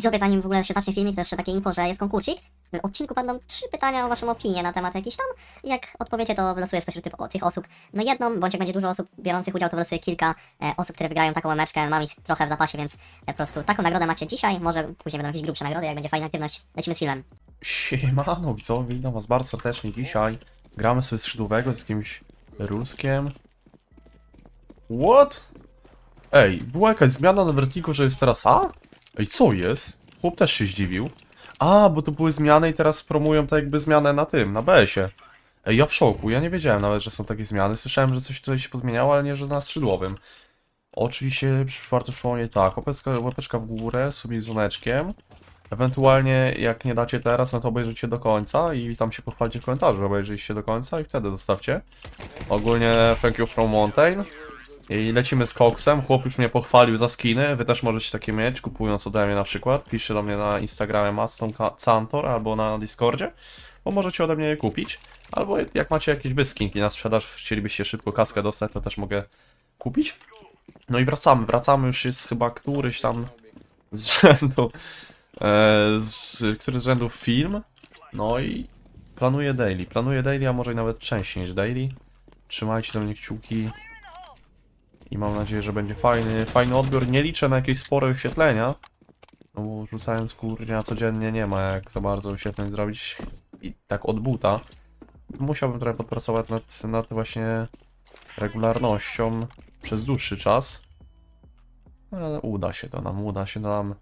I sobie zanim w ogóle się zacznie filmik, to jeszcze takie info, że jest konkursik. W odcinku będą trzy pytania o waszą opinię na temat jakiś tam. I jak odpowiecie, to wylosuję spośród tych, tych osób no jedną, bądź jak będzie dużo osób biorących udział, to wylosuję kilka e, osób, które wygrają taką emeczkę. Mam ich trochę w zapasie, więc e, po prostu taką nagrodę macie dzisiaj. Może później będą jakieś grubsze nagrody, jak będzie fajna aktywność. Lecimy z filmem. Siemano widzowie, witam was bardzo serdecznie dzisiaj. Gramy sobie skrzydłowego z jakimś ruskiem. What? Ej, była jakaś zmiana na Vertigo, że jest teraz A? Ej, co jest? Chłop też się zdziwił. A, bo to były zmiany i teraz promują tak jakby zmianę na tym, na BS-ie. Ej, ja w szoku, ja nie wiedziałem nawet, że są takie zmiany. Słyszałem, że coś tutaj się pozmieniało, ale nie, że na skrzydłowym. Oczywiście warto przypomnieć tak, łapeczka, łapeczka w górę, sobie dzwoneczkiem. Ewentualnie jak nie dacie teraz, no to obejrzyjcie do końca i tam się pochwalcie w komentarzu, obejrzyjcie do końca i wtedy zostawcie. Ogólnie thank you from Mountain. I lecimy z Coxem, chłop już mnie pochwalił za skiny, wy też możecie takie mieć, kupując ode mnie na przykład. Piszcie do mnie na Instagramie Maston Cantor albo na Discordzie, bo możecie ode mnie je kupić. Albo jak macie jakieś byskinki na sprzedaż, chcielibyście szybko kaskę dostać, to też mogę kupić. No i wracamy, wracamy, już jest chyba któryś tam z rzędu e, z, który z rzędów film. No i planuję daily. Planuję daily, a może nawet częściej niż daily. Trzymajcie za mnie kciuki. I mam nadzieję, że będzie fajny, fajny odbiór. Nie liczę na jakieś spore wyświetlenia. No bo rzucając kurnia codziennie nie ma jak za bardzo wyświetleń zrobić. I tak od buta. Musiałbym trochę podpracować nad, nad właśnie regularnością przez dłuższy czas. No, ale uda się to nam, uda się nam.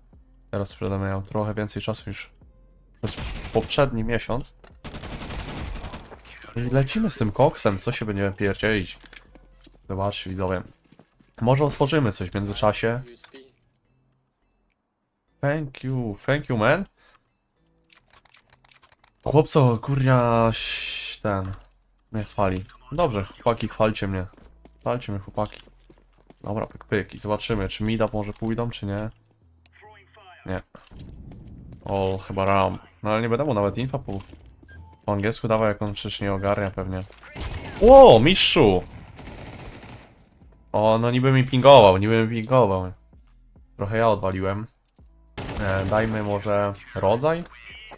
Teraz będę miał trochę więcej czasu niż przez poprzedni miesiąc. I lecimy z tym koksem, co się będziemy pierdzielić. Zobaczcie widzowie. Może otworzymy coś w międzyczasie. Thank you, thank you man. Chłopco, kurnia, ś- ten, mnie chwali. Dobrze, chłopaki, chwalcie mnie. Chwalcie mnie, chłopaki. Dobra, pyk, pyk i zobaczymy, czy mida może pójdą, czy nie. Nie. O, chyba ram. No ale nie będę mu nawet infa po, po angielsku dawał, jak on przecież nie ogarnia pewnie. Ło, mistrzu! O, no niby mi pingował, niby mi pingował. Trochę ja odwaliłem. E, dajmy może rodzaj?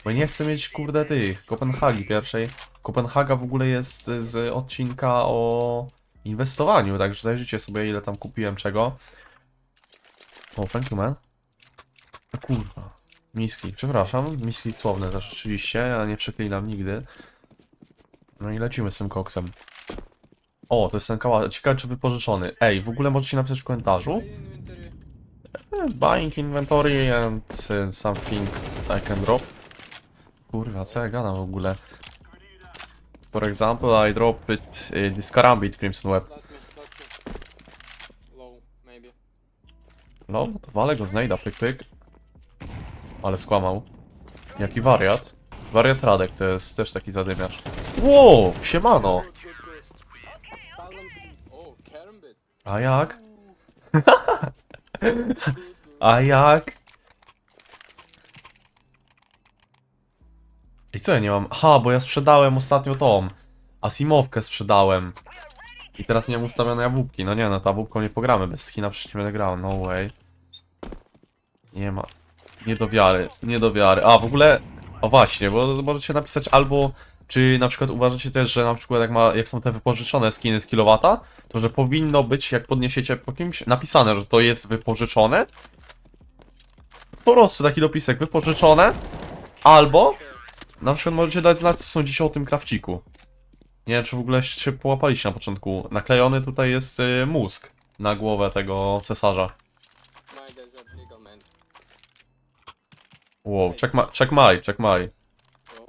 Bo nie chcę mieć kurde tych Kopenhagi pierwszej. Kopenhaga w ogóle jest z odcinka o inwestowaniu, także zajrzyjcie sobie ile tam kupiłem czego. O, thank you man. Kurwa. Miski, przepraszam. Miski słowne też oczywiście, ja nie przeklinam nigdy. No i lecimy z tym koksem. O, to jest ten. Ciekawe czy wypożyczony. Ej, w ogóle możecie napisać w komentarzu. Eh, Buying inventory and something I can drop. Kurwa, co ja gadam w ogóle? For example, I drop it, uh, this karambit Crimson Web. No, to walę go znajda, pyk pyk. Ale skłamał. Jaki wariat. Wariat Radek to jest też taki zadymiarz. Wow, siemano! A jak? A jak? I co ja nie mam? Aha, bo ja sprzedałem ostatnio tą Asimowkę sprzedałem. I teraz nie mam ustawione jabłki. No nie, no ta jabłką nie pogramy. Bez skina przecież nie będę grał. No way. Nie ma. Nie do wiary. Nie do wiary. A, w ogóle... O właśnie, bo możecie napisać albo... Czy na przykład uważacie też, że na przykład jak, ma, jak są te wypożyczone skiny z kilowata, to że powinno być, jak podniesiecie po kimś, napisane, że to jest wypożyczone? Po prostu taki dopisek, wypożyczone, albo na przykład możecie dać znać, co sądzicie o tym krawciku. Nie wiem, czy w ogóle się połapaliście na początku. Naklejony tutaj jest y, mózg na głowę tego cesarza. Wow, check my, check my, check my. Bro.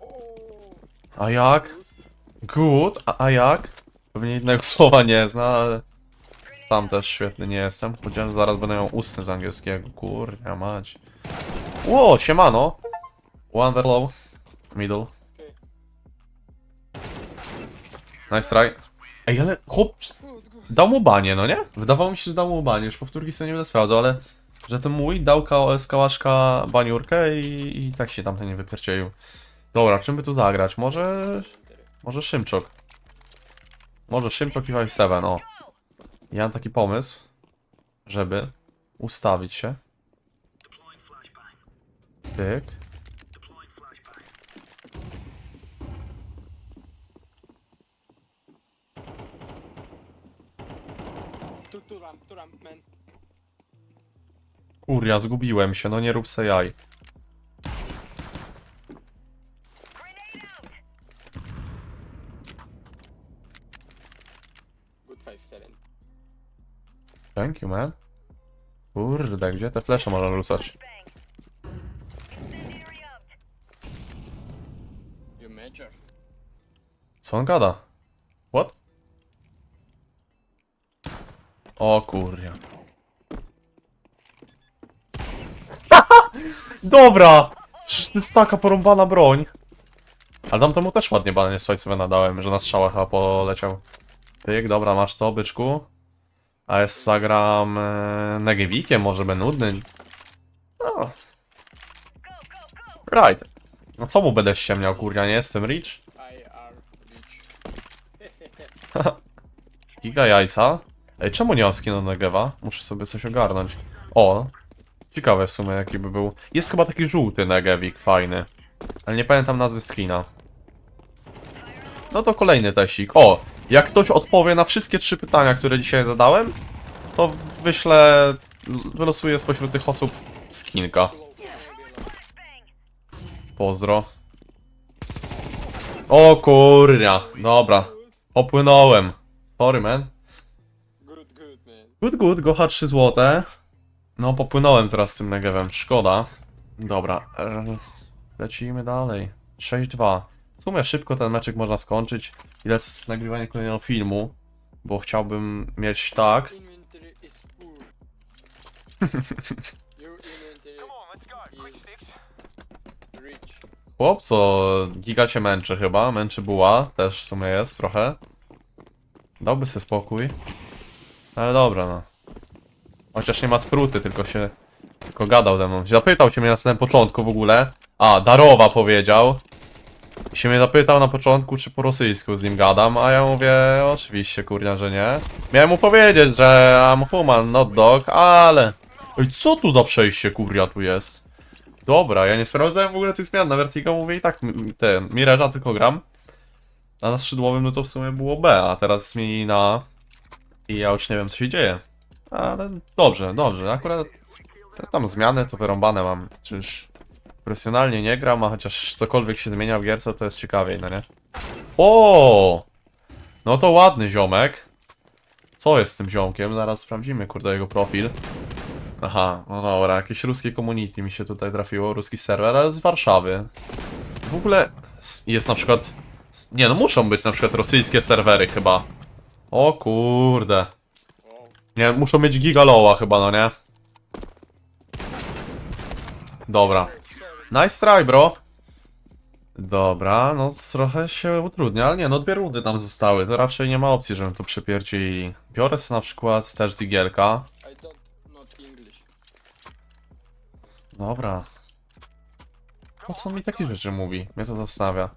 Oh. A jak? Good, a, a jak? Pewnie jednego słowa nie zna, ale tam też świetny nie jestem. Chociaż zaraz będę miał ustny z angielskiego. Kurnia mać. Ło, siemano. One low. Middle. Nice try. Ej, ale chłop dał mu banie, no nie? Wydawało mi się, że dał mu banie. Już powtórki sobie nie będę sprawdzał, ale że ten mój dał z kałaszka baniurkę i, i tak się tamten nie wypiercielił. Dobra, czym by tu zagrać? Może... Może Szymczok. Może Szymczok i 5-7, o. Ja mam taki pomysł, żeby ustawić się. Man. Kurja, zgubiłem się, no nie rób se jaj. Thank you, man. Kurde, gdzie te flesze można rzucać? Co on gada? What? O kurja. Dobra! Przecież to jest taka porąbana broń. Ale tam temu też ładnie banie Swajcowe nadałem, że na strzała chyba poleciał. Pyk, dobra, masz to, byczku. A jest zagram e, Negewikiem, może by nudny. No. Right. No co mu będę ściemniał, kurja, nie jestem rich. Giga jajca. Ej, czemu nie mam skinu Negewa? Muszę sobie coś ogarnąć. O! Ciekawe w sumie jaki by był. Jest chyba taki żółty Negewik, fajny. Ale nie pamiętam nazwy skina. No to kolejny tesik. O! Jak ktoś odpowie na wszystkie trzy pytania, które dzisiaj zadałem, to wyślę, wylosuję spośród tych osób skinka. Pozdro. O kurnia, dobra. Opłynąłem. Sorry, man. Good, good, gocha 3 złote. No, popłynąłem teraz z tym negewem, szkoda. Dobra, lecimy dalej. 6-2. W sumie szybko ten meczek można skończyć i lecę z nagrywaniem kolejnego filmu, bo chciałbym mieć tak. Chłop, co giga cię męczy chyba, męczy buła, też w sumie jest trochę. Dałby sobie spokój. Ale dobra, no. Chociaż nie ma spruty, tylko się... Tylko gadał ze mną. Zapytał się mnie na samym początku w ogóle. A, Darowa powiedział. Się mnie zapytał na początku, czy po rosyjsku z nim gadam, a ja mówię, oczywiście, kurnia, że nie. Miałem mu powiedzieć, że I'm human, not dog, ale... Oj, co tu za przejście, kurja, tu jest? Dobra, ja nie sprawdzałem w ogóle tych zmian na Vertigo, mówię i tak ten, Mirage'a tylko gram. A na skrzydłowym no to w sumie było B, a teraz zmieni na. I ja już nie wiem co się dzieje. Ale dobrze, dobrze, akurat tam zmiany to wyrąbane mam. Czyż profesjonalnie nie gram, a chociaż cokolwiek się zmienia w gierce to jest ciekawiej, no nie? O! No to ładny ziomek. Co jest z tym ziomkiem? Zaraz sprawdzimy, kurde, jego profil. Aha, no dobra, jakieś ruskie community mi się tutaj trafiło, ruski serwer, ale z Warszawy. W ogóle jest na przykład... Nie no, muszą być na przykład rosyjskie serwery chyba. O kurde. Nie, muszą mieć gigaloa chyba, no nie? Dobra. Nice try, bro. Dobra, no trochę się utrudnia, ale nie, no dwie rundy nam zostały, to raczej nie ma opcji, żebym tu przypierdzili. Biorę sobie na przykład też digielka. I don't not English. Dobra. Po co on mi takie rzeczy mówi? Mnie to zastanawia.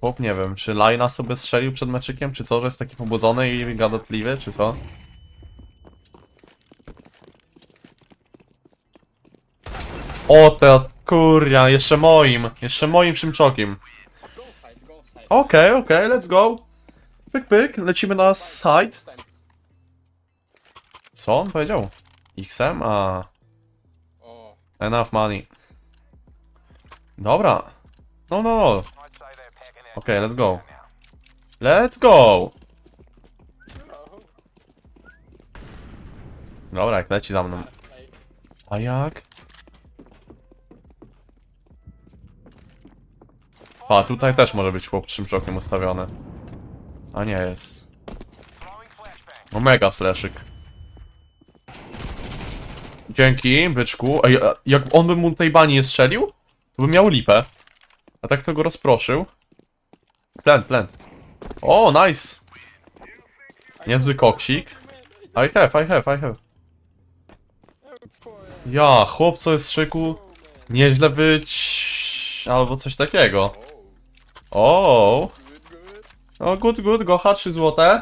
Chłop, nie wiem, czy Lajna sobie strzelił przed meczykiem, czy co, że jest taki pobudzony i gadatliwy, czy co? O, te kurja, jeszcze moim, jeszcze moim side, go side. Okej, okej, let's go. Pyk, pyk, lecimy na side. Co on powiedział? XM? A, enough money. Dobra. No, no, no. Okej, let's go. Let's go! Dobra, jak leci za mną. A jak? A, tutaj też może być chłop szymczokiem ustawiony. A nie jest. No mega flaszyk. Dzięki, byczku. Ej, a jak on by mu tej bani nie strzelił, to by miał lipę. A tak to go rozproszył. Plant, plant. O, nice! Niezły koksik. I have, I have, I have. Ja, chłop co jest szyku, nieźle być... albo coś takiego. O, o good, good, gocha 3 złote.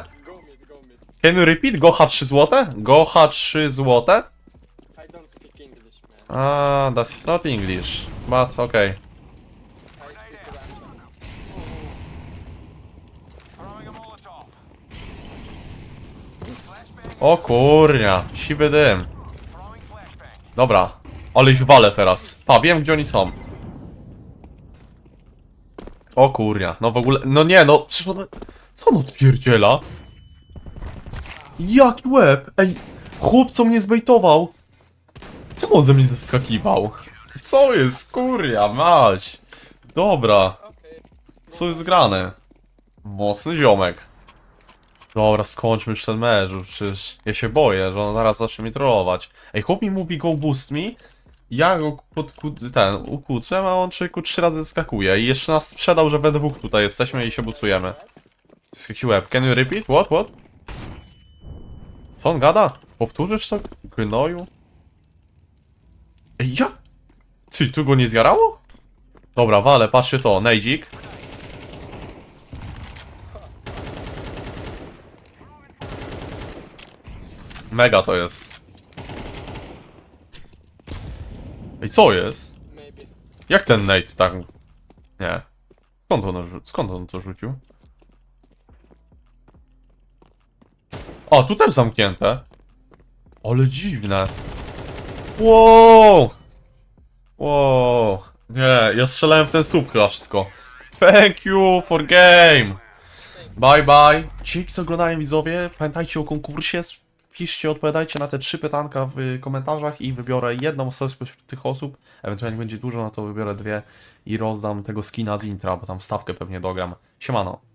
Can you repeat? Gocha 3 złote? Gocha 3 złote? don't speak English, man. Ah, that is not English, but okay. I speak Russian. O kurnia, siwy dym. Dobra, ale ich walę teraz. Pa, wiem gdzie oni są. O kurnia, no w ogóle, no nie, no. Co on odpierdziela? Jaki łeb? Ej, chłop co mnie zbejtował. Czemu on ze mnie zeskakiwał? Co jest, kurja, mać? Dobra, co jest grane? Mocny ziomek. Dobra, skończmy już ten mecz, przecież ja się boję, że on zaraz zacznie mnie trollować. Ej, chłop mi mówi go boost me, ja go pod, ten, ukłócłem, a on czyku trzy razy skakuje i jeszcze nas sprzedał, że we dwóch tutaj jesteśmy i się bucujemy. Łeb. Can you repeat? What? What? Co on gada? Powtórzysz to? Gnoju? Ej, ja? Ty, tu go nie zjarało? Dobra, wale, patrzcie to, nejdzik. Mega to jest. Ej, co jest? Jak ten Nate tak... Nie. Skąd on, skąd on to rzucił? O, tu też zamknięte. Ale dziwne. Wow! Wow! Nie, ja strzelałem w ten słup chyba wszystko. Thank you for game! Bye bye! Dzięki za oglądanie widzowie. Pamiętajcie o konkursie. Piszcie, odpowiadajcie na te trzy pytanka w komentarzach i wybiorę jedną osobę spośród tych osób. Ewentualnie będzie dużo, no to wybiorę dwie i rozdam tego skina z intra, bo tam stawkę pewnie dogram. Siemano.